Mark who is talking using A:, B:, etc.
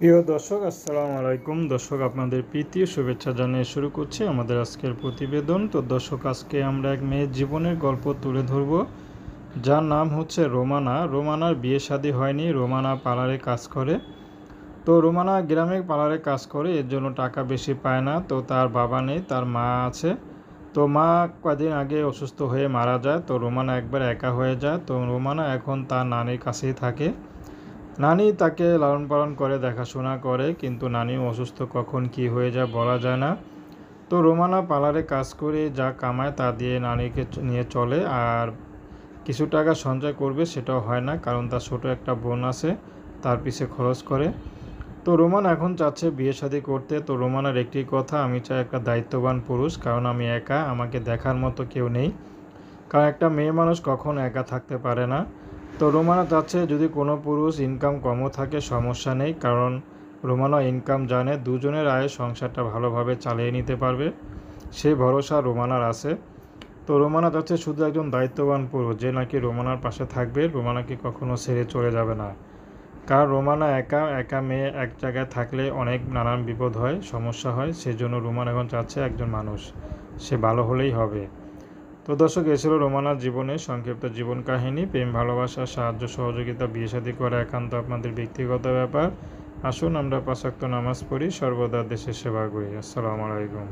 A: প্রিয় দর্শক, আসসালামু আলাইকুম। দর্শক, আপনাদের প্রীতি শুভেচ্ছা জানিয়ে শুরু করছি আমাদের আজকের প্রতিবেদন। তো দর্শক, আজকে আমরা এক মেয়ের জীবনের গল্প তুলে ধরব। যার নাম হচ্ছে রোমানা। রোমানার বিয়ে শাদী হয়নি, রোমানা পার্লারে কাজ করে। তো রোমানা গ্রামে পার্লারে কাজ করে, এর জন্য টাকা বেশি পায় না। তো তার বাবা নেই, তার মা আছে। তো মা কদিন আগে অসুস্থ হয়ে মারা যায়। তো রোমানা একবার একা হয়ে যায়। তো রোমানা এখন তার নানির কাছেই থাকে। নানি তাকে লালন পালন করে, দেখাশোনা করে, কিন্তু নানি অসুস্থ কখন কি হয়ে যায় বলা যায় না। তো রোমানা পার্লারে কাজ করে যা কামায় তা দিয়ে নানিকে নিয়ে চলে, আর কিছু টাকা সঞ্চয় করবে সেটাও হয় না, কারণ তার ছোট একটা বোন আছে, তার পিছে খরচ করে। তো রোমান এখন চাচ্ছে বিয়ে শাদী করতে। তো রোমানের একটি কথা, আমি চাই একটা দায়িত্ববান পুরুষ, কারণ আমি একা, আমাকে দেখার মতো কেউ নেই। কারণ একটা মেয়ে মানুষ কখন একা থাকতে পারে না। তো রোমানা চাচ্ছে যদি কোনো পুরুষ ইনকাম কমও থাকে, সমস্যা নেই, কারণ রোমানা ইনকাম জানে দুজনের আয়ে সংসারটা ভালোভাবে চালিয়ে নিতে পারবে। সে ভরসা রোমানার আছে। তো রোমানা চাচ্ছে শুধু একজন দায়িত্ববান পুরুষ, যে নাকি রোমানার পাশে থাকবে রোমানাকে কখনো ছেড়ে চলে যাবে না। কারণ রোমানা একা একা মেয়ে এক জায়গায় থাকলে অনেক নানান বিপদ হয়, সমস্যা হয়, সেজন্য রোমান এখন চাচ্ছে একজন মানুষ। সে ভালো হলেই হবে। তো দর্শক এছাড়াও রোমানার জীবনে সংক্ষিপ্ত জীবন কাহিনী। প্রেম, ভালোবাসা, সাহায্য, সহযোগিতা, বিয়ে শাদী করা একান্ত আপনাদের ব্যক্তিগত ব্যাপার। আসুন আমরা পাশাক্ত নামাজ পড়ি, সর্বদা দেশের সেবা করি। আসসালামু আলাইকুম।